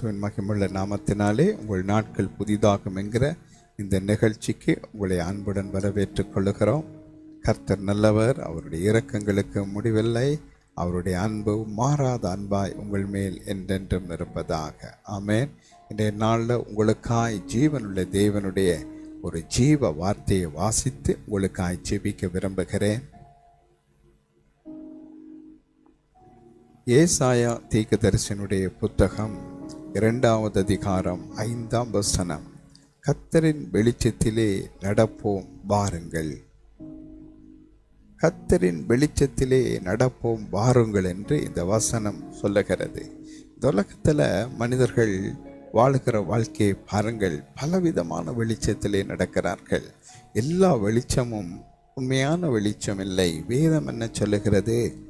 கிறிஸ்துவின் மகிமுள்ள நாமத்தினாலே உங்கள் நாட்கள் புதிதாகும் என்கிற இந்த நிகழ்ச்சிக்கு உங்களை அன்புடன் வரவேற்றுக் கொள்ளுகிறோம். கர்த்தர் நல்லவர் அவருடைய இரக்கங்களுக்கு முடிவில்லை. அவருடைய அன்பு மாறாத அன்பாய் உங்கள் மேல் என்றென்றும் இருப்பதாக. ஆமேன். இன்றைய நாளில் உங்களுக்காய் ஜீவனுள்ள தேவனுடைய ஒரு ஜீவ வார்த்தையை வாசித்து உங்களுக்காய் ஜெபிக்க விரும்புகிறேன். ஏசாயா தீர்க்கதரிசனுடைய புத்தகம் இரண்டாவது அதிகாரம் ஐந்தாம் வசனம். கத்தரின் வெளிச்சத்திலே நடப்போம் வாருங்கள். கத்தரின் வெளிச்சத்திலே நடப்போம் வாருங்கள் என்று இந்த வசனம் சொல்லுகிறது. உலகத்தில் மனிதர்கள் வாழுகிற வாழ்க்கையை பாருங்கள். பலவிதமான வெளிச்சத்திலே நடக்கிறார்கள். எல்லா வெளிச்சமும் உண்மையான வெளிச்சம் இல்லை. வேதம் என்ன சொல்லுகிறது?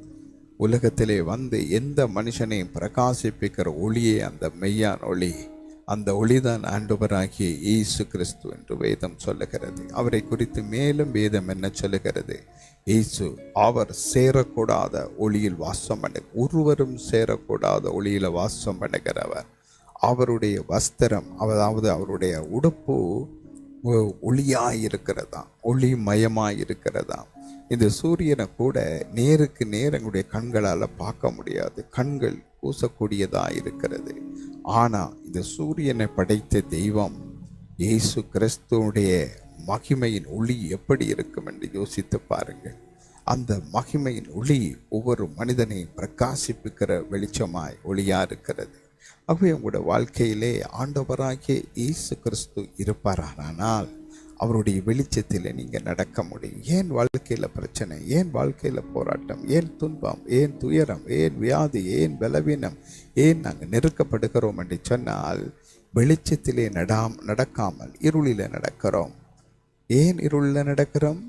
உலகத்திலே வந்து எந்த மனுஷனையும் பிரகாசிப்பிக்கிற ஒளியே அந்த மெய்யான் ஒளி. அந்த ஒளிதான் ஆண்டவராகிய இயேசு கிறிஸ்து என்று வேதம் சொல்லுகிறது. அவரை குறித்து மேலும் வேதம் என்ன சொல்லுகிறது? இயேசு அவர் சேரக்கூடாத ஒளியில் வாசம் பண்ண ஒருவரும் சேரக்கூடாத ஒளியில் வாசம் பண்ணுகிறவர். அவருடைய வஸ்திரம் அதாவது அவருடைய உடுப்பு ஒளியாக இருக்கிறதா ஒளி மயமாக இருக்கிறதா இந்த சூரியனை கூட நேருக்கு நேர் எங்களுடைய கண்களால் பார்க்க முடியாது. கண்கள் கூசக்கூடியதாக இருக்கிறது. ஆனால் இந்த சூரியனை படைத்த தெய்வம் இயேசு கிறிஸ்துவனுடைய மகிமையின் ஒளி எப்படி இருக்கும் என்று யோசித்து பாருங்கள். அந்த மகிமையின் ஒளி ஒவ்வொரு மனிதனையும் பிரகாசிப்பிக்கிற வெளிச்சமாய் ஒளியாக இருக்கிறது. ஆகவே உங்களோட வாழ்க்கையிலே ஆண்டவராகிய இயேசு கிறிஸ்து இருப்பாரானால் அவருடைய வெளிச்சத்தில் நீங்கள் நடக்க முடியும். ஏன் வாழ்க்கையில் பிரச்சனை? ஏன் வாழ்க்கையில் போராட்டம்? ஏன் துன்பம்? ஏன் துயரம்? ஏன் வியாதி? ஏன் பலவீனம்? ஏன் நாங்கள் நெருக்கப்படுகிறோம் என்று சொன்னால் வெளிச்சத்திலே நடாம் நடக்காமல் இருளில் நடக்கிறோம். ஏன் இருளில் நடக்கிறோம்?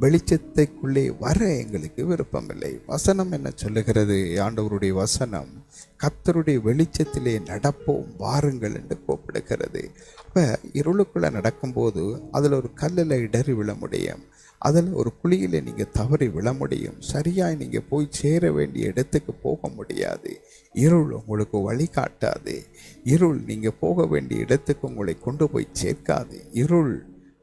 வெளிச்சத்தைக்குள்ளே வர எங்களுக்கு விருப்பமில்லை. வசனம் என்ன சொல்லுகிறது? ஆண்டவருடைய வசனம் கத்தருடைய வெளிச்சத்திலே நடப்போம் வாருங்கள் என்று கூப்பிடுகிறது. இப்போ இருளுக்குள்ளே நடக்கும்போது அதில் ஒரு கல்லில் இடறி விழ முடியும். அதில் ஒரு குழியில் நீங்கள் தவறி விழ முடியும். சரியாக நீங்கள் போய் சேர வேண்டிய இடத்துக்கு போக முடியாது. இருள் உங்களுக்கு வழிகாட்டாது இருள் நீங்கள் போக வேண்டிய இடத்துக்கு உங்களை கொண்டு போய் சேர்க்காது. இருள்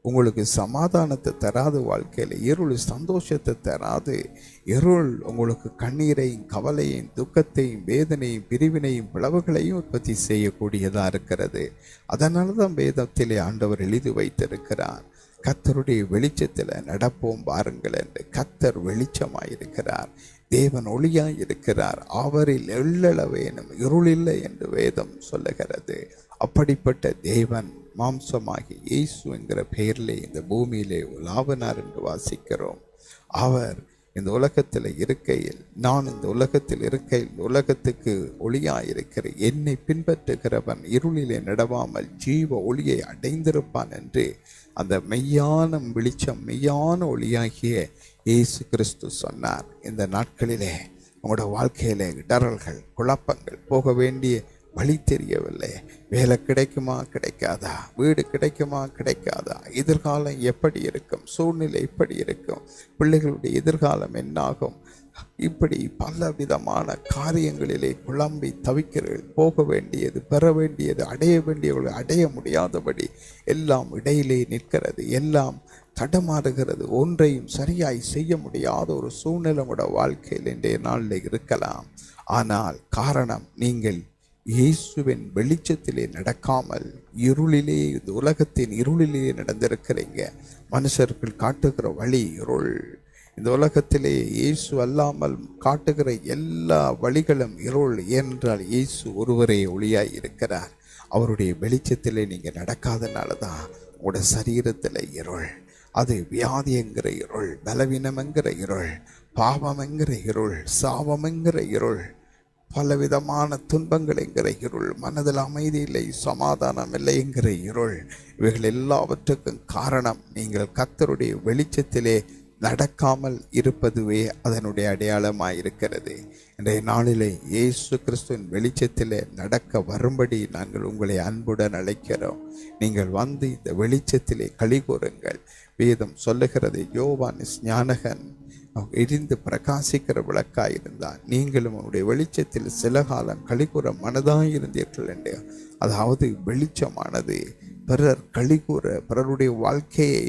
உங்களுக்கு சமாதானத்தை தராது வாழ்க்கையில் இருள் சந்தோஷத்தை தராது. இருள் உங்களுக்கு கண்ணீரையும் கவலையும் துக்கத்தையும் வேதனையும் பிரிவினையும் பிளவுகளையும் உற்பத்தி செய்யக்கூடியதாக இருக்கிறது. அதனால தான் வேதத்திலே ஆண்டவர் எழுதி வைத்திருக்கிறார். கத்தருடைய வெளிச்சத்தில் நடப்போம் பாருங்கள் என்று கத்தர் வெளிச்சமாயிருக்கிறார். தேவன் ஒளியாய் இருக்கிறார் அவரில் எள்ளளவேனும் இருளில்லை என்று வேதம் சொல்லுகிறது. அப்படிப்பட்ட தேவன் மாம்சமாகி இயேசு என்கிற பெயரிலே இந்த பூமியிலே உலாவினார் என்று வாசிக்கிறோம். அவர் இந்த உலகத்தில் இருக்கையில் நான் இந்த உலகத்தில் இருக்கையில் இந்த உலகத்துக்கு ஒளியாக இருக்கிற என்னை பின்பற்றுகிறவன் இருளிலே நடவாமல் ஜீவ ஒளியை அடைந்திருப்பான் என்று அந்த மெய்யான வெளிச்சம் மெய்யான ஒளியாகிய இயேசு கிறிஸ்து சொன்னார். இந்த நாட்களிலே உங்களோட வாழ்க்கையிலே இடரல்கள் குழப்பங்கள் போக வேண்டிய வழி தெரியவில்லை. வேலை கிடைக்குமா கிடைக்காதா? வீடு கிடைக்குமா கிடைக்காதா? எதிர்காலம் எப்படி இருக்கும்? சூழ்நிலை எப்படி இருக்கும்? பிள்ளைகளுடைய எதிர்காலம் என்னாகும்? இப்படி பல விதமான காரியங்களிலே குழம்பி தவிக்கிறீர்கள் போக வேண்டியது பெற வேண்டியது அடைய வேண்டியவர்கள் அடைய முடியாதபடி எல்லாம் இடையிலே நிற்கிறது. எல்லாம் தடமாறுகிறது. ஒன்றையும் சரியாய் செய்ய முடியாத ஒரு சூழ்நிலை வாழ்க்கையில் இன்றைய நாளில் இருக்கலாம். ஆனால் காரணம் நீங்கள் இயேசுவின் வெளிச்சத்திலே நடக்காமல் இருளிலே இந்த உலகத்தின் இருளிலே நடந்திருக்கிறீங்க. மனுஷர்கள் காட்டுகிற வழி இருள். இந்த உலகத்திலே இயேசு அல்லாமல் காட்டுகிற எல்லா வழிகளும் இருள் ஏனென்றால் இயேசு ஒருவரே ஒளியாய் இருக்கிறார். அவருடைய வெளிச்சத்திலே நீங்கள் நடக்காதனால தான் உங்களோட சரீரத்தில் இருள். அது வியாதிங்கிற இருள் பலவீனமெங்கிற இருள் பாவமெங்கிற இருள் சாபமெங்கிற இருள். பலவிதமான துன்பங்கள் என்கிற இருள் மனதில் அமைதி இல்லை சமாதானம் இல்லை என்கிற இருள் இவைகள் எல்லாவற்றுக்கும் காரணம் நீங்கள் கத்தருடைய வெளிச்சத்திலே நடக்காமல் இருப்பதுவே அதனுடைய அடையாளமாக இருக்கிறது இன்றைய நாளிலே இயேசு கிறிஸ்துவின் வெளிச்சத்தில் நடக்க வரும்படி நாங்கள் உங்களை அன்புடன் அழைக்கிறோம். நீங்கள் வந்து இந்த வெளிச்சத்திலே களி கூறுங்கள். வேதம் சொல்லுகிறது யோவான் ஞானகன் எரிந்து பிரகாசிக்கிற விளக்காய் இருந்தான். நீங்களும் அவனுடைய வெளிச்சத்தில் சில காலம் கழிகூற மனதாக இருந்தீர்கள் என்று. அதாவது வெளிச்சமானது பிறர் கழிகூற பிறருடைய வாழ்க்கையை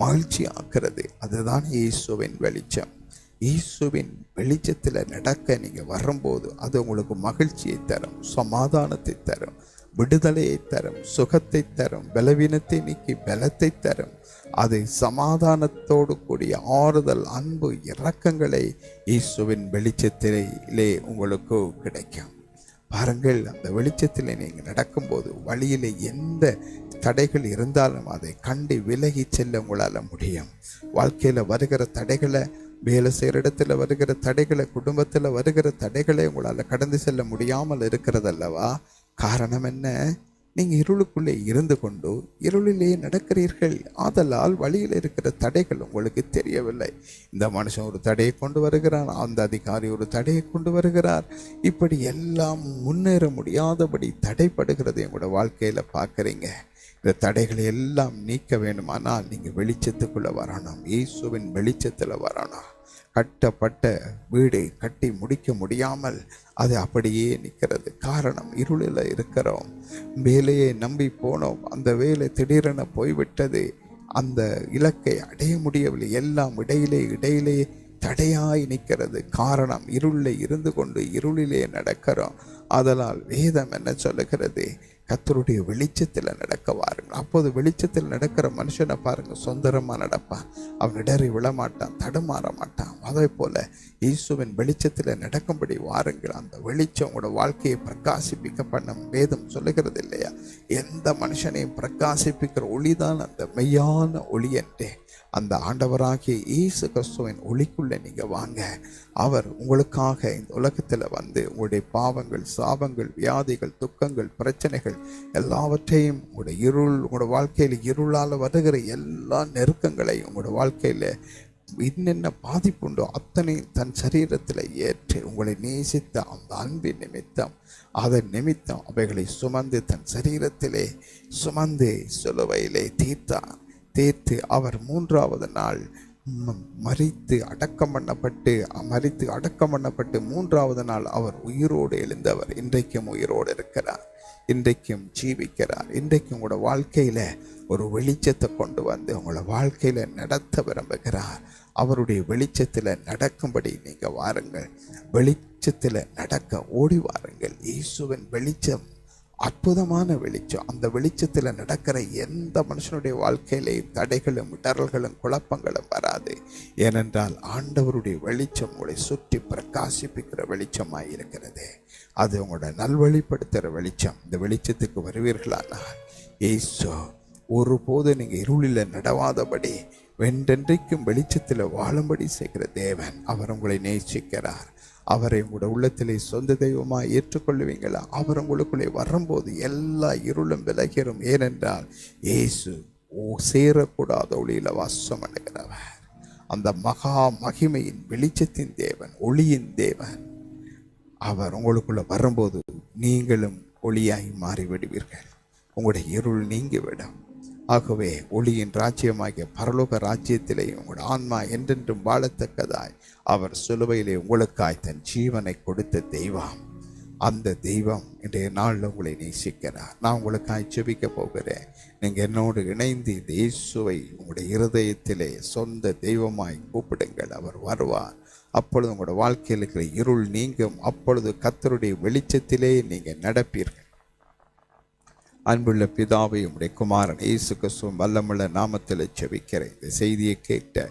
மகிழ்ச்சி ஆக்கிறது அதுதான் இயேசுவின் வெளிச்சம். இயேசுவின் வெளிச்சத்தில் நடக்க நீங்கள் வரும்போது அது உங்களுக்கு மகிழ்ச்சியை தரும் சமாதானத்தை தரும் விடுதலையை தரும் சுகத்தை தரும் பலவீனத்தை நீக்கி பலத்தை தரும். அது சமாதானத்தோடு கூடிய ஆறுதல் அன்பு இரக்கங்களை இயேசுவின் வெளிச்சத்திலே உங்களுக்கு கிடைக்கும். பாருங்கள் அந்த வெளிச்சத்தில் நீங்கள் நடக்கும்போது வழியில் எந்த தடைகள் இருந்தாலும் அதை கண்டு விலகி செல்ல உங்களால் முடியும். வாழ்க்கையில் வருகிற தடைகளை வேலை செய்கிற இடத்துல வருகிற தடைகளை குடும்பத்தில் வருகிற தடைகளை உங்களால் கடந்து செல்ல முடியாமல் இருக்கிறதல்லவா? காரணம் என்ன? நீங்கள் இருளுக்குள்ளே இருந்து கொண்டு இருளிலே நடக்கிறீர்கள். ஆதலால் வழியில் இருக்கிற தடைகள் உங்களுக்கு தெரியவில்லை. இந்த மனுஷன் ஒரு தடையை கொண்டு வருகிறான் அந்த அதிகாரி ஒரு தடையை கொண்டு வருகிறார். இப்படி எல்லாம் முன்னேற முடியாதபடி தடைப்படுகிறதையும் கூட வாழ்க்கையில் பார்க்குறீங்க. இந்த தடைகளை எல்லாம் நீக்க வேண்டுமானால் நீங்கள் வெளிச்சத்துக்குள்ளே வரணும். இயேசுவின் வெளிச்சத்தில் வரணும். கட்டப்பட்ட வீடு கட்டி முடிக்க முடியாமல் அது அப்படியே நிற்கிறது காரணம் இருளில் இருக்கிறோம். வேலையை நம்பி போனோம். அந்த வேலை திடீரென போய்விட்டது. அந்த இலக்கை அடைய முடியவில்லை. எல்லாம் இடையிலே இடையிலே தடையாய் நிற்கிறது காரணம் இருளில் இருந்து கொண்டு இருளிலே நடக்கிறோம். அதனால் வேதம் என்ன சொல்லுகிறது? கத்தருடைய வெளிச்சத்தில் நடக்க வாருங்கள். அப்போது வெளிச்சத்தில் நடக்கிற மனுஷனை பாருங்கள் சுந்தரமாக நடப்பான். அவன் இடறி விழமாட்டான் தடுமாற மாட்டான். அதே போல் இயேசுவின் வெளிச்சத்தில் நடக்கும்படி வாருங்கள். அந்த வெளிச்சம் உங்களோட வாழ்க்கையை பிரகாசிப்பிக்க பண்ண வேதம் சொல்லுகிறது இல்லையா? எந்த மனுஷனையும் பிரகாசிப்பிக்கிற ஒளிதான் அந்த மெய்யான ஒளி என்றே. அந்த ஆண்டவராகிய இயேசு கிறிஸ்துவின் ஒளிக்குள்ளே நீங்கள் வாங்க. அவர் உங்களுக்காக இந்த உலகத்தில் வந்து உங்களுடைய பாவங்கள் சாபங்கள் வியாதிகள் துக்கங்கள் பிரச்சனைகள் எல்லாவற்றையும் உங்களுடைய இருள் உங்களோட வாழ்க்கையில் இருளால் வருகிற எல்லா நெருக்கங்களையும் உங்களோட வாழ்க்கையில் என்னென்ன பாதிப்புண்டோ அத்தனை தன் சரீரத்தில் ஏற்று உங்களை நேசித்த அந்த அன்பின் நிமித்தம் அதன் நிமித்தம் அவைகளை சுமந்து தன் சரீரத்திலே சுமந்து சிலுவையிலே தீர்த்தான். தேத்து அவர் மூன்றாவது நாள் மறித்து அடக்கம் பண்ணப்பட்டு மறித்து அடக்கம் பண்ணப்பட்டு மூன்றாவது நாள் அவர் உயிரோடு எழுந்தவர். இன்றைக்கும் உயிரோடு இருக்கிறார். இன்றைக்கும் ஜீவிக்கிறார். இன்றைக்கும் உங்களோட வாழ்க்கையில் ஒரு வெளிச்சத்தை கொண்டு வந்து உங்களோட வாழ்க்கையில் நடத்த விரும்புகிறார். அவருடைய வெளிச்சத்தில் நடக்கும்படி நீங்கள் வாருங்கள். வெளிச்சத்தில் நடக்க ஓடி வாருங்கள். இயேசுவின் வெளிச்சம் அற்புதமான வெளிச்சம். அந்த வெளிச்சத்தில் நடக்கிற எந்த மனுஷனுடைய வாழ்க்கையிலேயும் தடைகளும் இடறல்களும் குழப்பங்களும் வராது. ஏனென்றால் ஆண்டவருடைய வெளிச்சம் உங்களை சுற்றி பிரகாசிப்பிக்கிற வெளிச்சமாக இருக்கிறது. அது உங்களோட நல்வழிப்படுத்துகிற வெளிச்சம். இந்த வெளிச்சத்துக்கு வருவீர்களானால் ஏசோ ஒருபோது நீங்கள் இருளில் நடவாதபடி வென்றென்றைக்கும் வெளிச்சத்தில் வாழும்படி செய்கிற தேவன் அவர் உங்களை நேசிக்கிறார். அவரை உங்களோட உள்ளத்திலே சொந்த தெய்வமாக ஏற்றுக்கொள்ளுவீங்களா? அவர் உங்களுக்குள்ளே வரும்போது எல்லா இருளும் விலகிறோம் ஏனென்றால் இயேசு ஓ சேரக்கூடாத ஒளியில் வாசம் பண்ணுகிறவர் அந்த மகா மகிமையின் வெளிச்சத்தின் தேவன் ஒளியின் தேவன். அவர் உங்களுக்குள்ளே வரும்போது நீங்களும் ஒளியாகி மாறிவிடுவீர்கள். உங்களுடைய இருள் நீங்கிவிடும். ஆகவே ஒளியின் ராஜ்யமாகிய பரலோக ராஜ்யத்திலே உங்களுடைய ஆன்மா என்றென்றும் வாழத்தக்கதாய் அவர் சிலுவையிலே உங்களுக்காய் தன் ஜீவனை கொடுத்த தெய்வம். அந்த தெய்வம் இன்றைய நாளில் உங்களை நேசிக்கிறார். நான் உங்களுக்காய் ஜெபிக்க போகிறேன். நீங்கள் என்னோடு இணைந்து இந்த இயேசுவை உங்களுடைய இருதயத்திலே சொந்த தெய்வமாய் கூப்பிடுங்கள். அவர் வருவார். அப்பொழுது உங்களோட வாழ்க்கையில் இருக்கிற இருள் நீங்கும். அப்பொழுது கத்தருடைய வெளிச்சத்திலே நீங்கள் நடப்பீர்கள். அன்புள்ள பிதாவை உடைய குமாரன் இயேசு கிறிஸ்துவின் வல்லமுள்ள நாமத்தில் செவிக்கிறேன் இந்த செய்தியை கேட்ட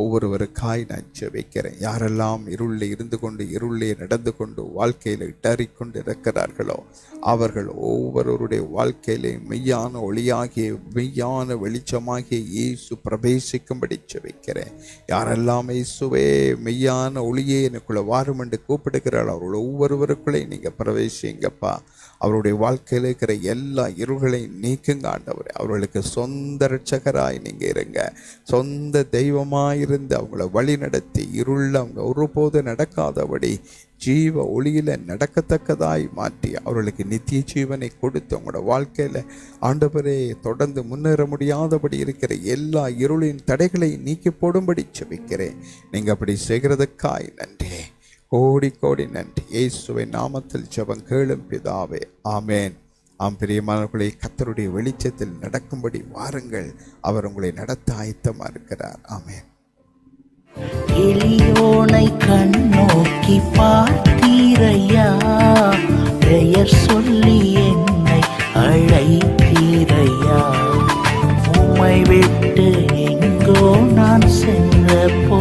ஒவ்வொருவருக்காய் நான் ஜெபிக்கிறேன் யாரெல்லாம் இருளில் இருந்து கொண்டு இருளிலே நடந்து கொண்டு வாழ்க்கையில் இடறிக்கொண்டு இருக்கிறார்களோ அவர்கள் ஒவ்வொருவருடைய வாழ்க்கையிலே மெய்யான ஒளியாகிய மெய்யான வெளிச்சமாகிய இயேசு பிரவேசிக்கும்படி ஜெபிக்கிறேன் யாரெல்லாம் இயேசுவே மெய்யான ஒளியே எனக்குள்ள வாரும் என்று கூப்பிடுகிறாள் அவர்கள் ஒவ்வொருவருக்குள்ளே நீங்கள் பிரவேசிங்கப்பா. அவருடைய வாழ்க்கையில் இருக்கிற எல்லா இருள்களையும் நீக்குங்க ஆண்டவர். அவர்களுக்கு சொந்த ரட்சகராய் நீங்கள் இருங்க. சொந்த தெய்வமாய் இருந்து அவங்கள வழி நடத்தி இருளில் அவங்க ஒருபோது நடக்காதபடி ஜீவ ஒளியில் நடக்கத்தக்கதாய் மாற்றி அவர்களுக்கு நித்திய ஜீவனை கொடுத்து அவங்களோட வாழ்க்கையில் ஆண்டவரே தொடர்ந்து முன்னேற முடியாதபடி இருக்கிற எல்லா இருளின் தடைகளை நீக்கி போடும்படி செபிக்கிறேன் நீங்கள் அப்படி செய்கிறதுக்காய் நன்றி. கோடி கோடி நன்றி. இயேசுவை நாமத்தில் ஜபம் கேளும் பிதாவே. ஆமேன். ஆம் பிரியமானவர்களை கத்தருடைய வெளிச்சத்தில் நடக்கும்படி வாருங்கள். அவர் உங்களை நடத்த ஆயத்தமா இருக்கிறார். ஆமேன். எளியோனை கண்ணோக்கி பார்த்தீரையா? பெயர் சொல்லி என்னை அழைத்தீரையா? உம்மை விட்டு எங்கோ நான் சென்ற போ